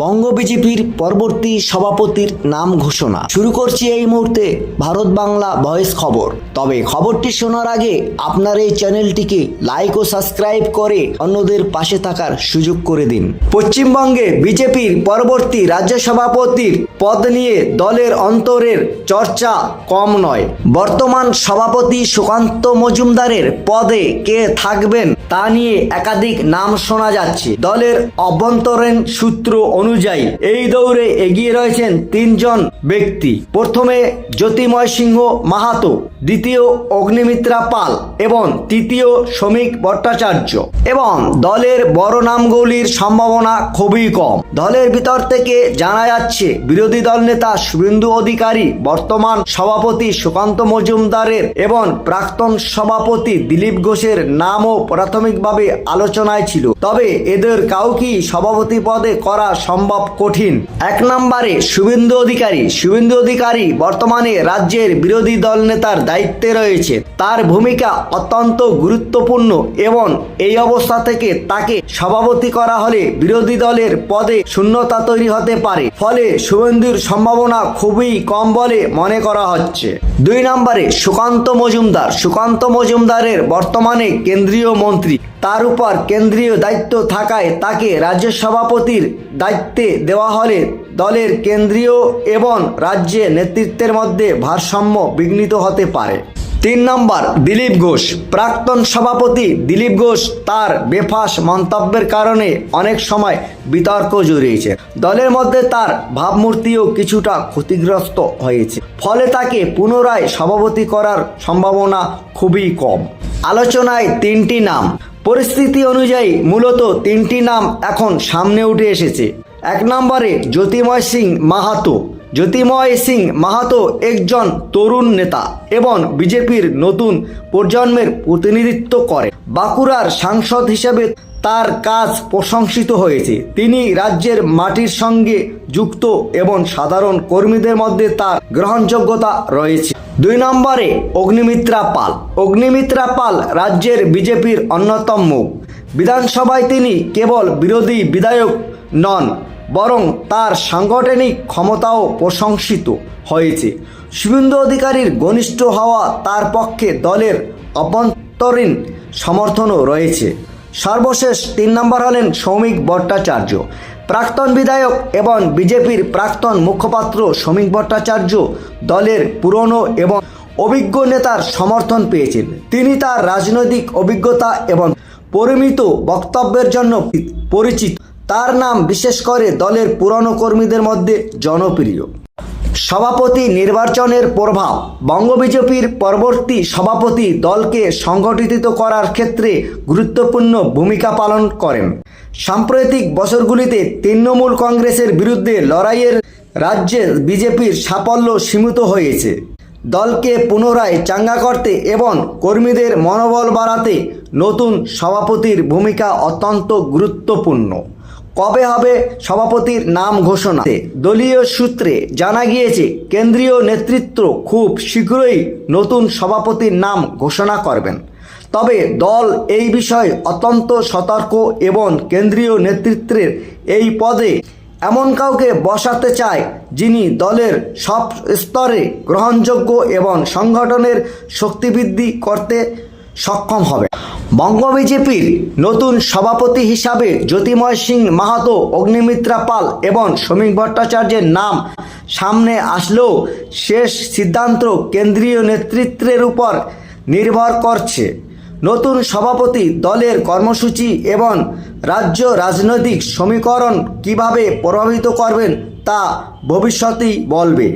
বঙ্গ বিজেপির পরবর্তী সভাপতির নাম ঘোষণা। শুরু করছি এই মুহূর্তে ভারত বাংলা ভয়েস খবর। তবে খবরটি শোনার আগে আপনার এই চ্যানেলটিকে লাইক ও সাবস্ক্রাইব করে অন্যদের পাশে থাকার সুযোগ করে দিন। পশ্চিমবঙ্গে বিজেপির পরবর্তী রাজ্য সভাপতির পদ নিয়ে দলের অন্তরের চর্চা কম নয়। বর্তমান সভাপতি সুকান্ত মজুমদারের পদে কে থাকবেন তা নিয়ে একাধিক নাম শোনা যাচ্ছে। দলের অভ্যন্তরীণ সূত্র অনুযায়ী এই দৌড়ে এগিয়ে রয়েছেন তিনজন ব্যক্তি। প্রথমে জ্যোতিময় সিংহ মাহাতো, দ্বিতীয় অগ্নিমিত্রা পাল এবং তৃতীয় শ্রমিক ভট্টাচার্য এবং দলের বড় নামগুলির সম্ভাবনা খুবই কম। দলের ভিতর থেকে জানা যাচ্ছে, বিরোধী দল নেতা শুভেন্দু অধিকারী, বর্তমান সভাপতি সুকান্ত মজুমদারের এবং প্রাক্তন সভাপতি দিলীপ ঘোষের নামও প্রাথমিকভাবে আলোচনায় ছিল। তবে এদের কাউকেই সভাপতি পদে করা সম্ভব কঠিন। এক নম্বরে শুভেন্দু অধিকারী। শুভেন্দু অধিকারী বর্তমানে রাজ্যের বিরোধী দল নেতার দায়িত্বে রয়েছে। তার ভূমিকা অত্যন্ত গুরুত্বপূর্ণ এবং এই অবস্থা থেকে তাকে সভাপতি করা হলে বিরোধী দলের পদে শূন্যতা তৈরি হতে পারে। ফলে শুভেন্দুর সম্ভাবনা খুবই কম বলে মনে করা হচ্ছে। দুই নম্বরে সুকান্ত মজুমদার। সুকান্ত মজুমদারের বর্তমানে কেন্দ্রীয় মন্ত্রী তার উপর কেন্দ্রীয় দায়িত্ব থাকায় তাকে রাজ্য সভাপতির দায়িত্বে দেওয়া হলে দলের কেন্দ্রীয় এবং রাজ্যে নেতৃত্বের মধ্যে ভারসাম্য বিঘ্নিত হতে পারে। তিন নম্বর, দিলীপ ঘোষ। প্রাক্তন সভাপতি দিলীপ ঘোষ তার বেফাস মন্তব্যের কারণে অনেক সময় বিতর্ক জড়িয়েছে। দলের মধ্যে তার ভাবমূর্তিও কিছুটা ক্ষতিগ্রস্ত হয়েছে। ফলে তাকে পুনরায় সভাপতি করার সম্ভাবনা খুবই কম। আলোচনায় তিনটি নাম। পরিস্থিতি অনুযায়ী মূলত তিনটি নাম এখন সামনে উঠে এসেছে। এক নম্বরে জ্যোতিময় সিং মাহাতো। জ্যোতিময় সিং মাহাতো একজন তরুণ নেতা এবং বিজেপির নতুন প্রজন্মের প্রতিনিধিত্ব করে। বাঁকুড়ার সাংসদ হিসেবে তার কাজ প্রশংসিত হয়েছে। তিনি রাজ্যের মাটির সঙ্গে যুক্ত এবং সাধারণ কর্মীদের মধ্যে তার গ্রহণযোগ্যতা রয়েছে। দুই নম্বরে অগ্নিমিত্রা পাল। অগ্নিমিত্রা পাল রাজ্যের বিজেপির অন্যতম মুখ। বিধানসভায় তিনি কেবল বিরোধী বিধায়ক নন, বরং তার সাংগঠনিক ক্ষমতাও প্রশংসিত হয়েছে। শুভেন্দু অধিকারীর ঘনিষ্ঠ হওয়া তার পক্ষে দলের অভ্যন্তরীণ সমর্থনও রয়েছে। সর্বশেষ তিন নম্বর হলেন সৌমিক ভট্টাচার্য। প্রাক্তন বিধায়ক এবং বিজেপির প্রাক্তন মুখপাত্র সৌমিক ভট্টাচার্য দলের পুরনো এবং অভিজ্ঞ নেতার সমর্থন পেয়েছেন। তিনি তার রাজনৈতিক অভিজ্ঞতা এবং পরিমিত বক্তব্যের জন্য পরিচিত। তার নাম বিশেষ করে দলের পুরনো কর্মীদের মধ্যে জনপ্রিয়। সভাপতি নির্বাচনের প্রভাব। বঙ্গ বিজেপির পরবর্তী সভাপতি দলকে সংগঠিত করার ক্ষেত্রে গুরুত্বপূর্ণ ভূমিকা পালন করেন। সাম্প্রতিক বছরগুলিতে তৃণমূল কংগ্রেসের বিরুদ্ধে লড়াইয়ের রাজ্যে বিজেপির সাফল্য সীমিত হয়েছে। দলকে পুনরায় চাঙ্গা করতে এবং কর্মীদের মনোবল বাড়াতে নতুন সভাপতির ভূমিকা অত্যন্ত গুরুত্বপূর্ণ। কবে হবে সভাপতির নাম ঘোষণা? দলীয় সূত্রে জানা গিয়েছে, কেন্দ্রীয় নেতৃত্ব খুব শীঘ্রই নতুন সভাপতির নাম ঘোষণা করবেন। তবে দল এই বিষয়ে অত্যন্ত সতর্ক এবং কেন্দ্রীয় নেতৃত্বের এই পদে এমন কাউকে বসাতে চায় যিনি দলের সব স্তরে গ্রহণযোগ্য এবং সংগঠনের শক্তিবৃদ্ধি করতে সক্ষম হবে। বঙ্গ বিজেপির নতুন সভাপতি হিসাবে জ্যোতিময় সিং মাহাতো, অগ্নিমিত্রা পাল এবং শ্রমিক ভট্টাচার্যের নাম সামনে আসলেও শেষ সিদ্ধান্ত কেন্দ্রীয় নেতৃত্বের উপর নির্ভর করছে। নতুন সভাপতি দলের কর্মসূচি এবং রাজ্য রাজনৈতিক সমীকরণ কীভাবে প্রভাবিত করবেন তা ভবিষ্যতেই বলবে।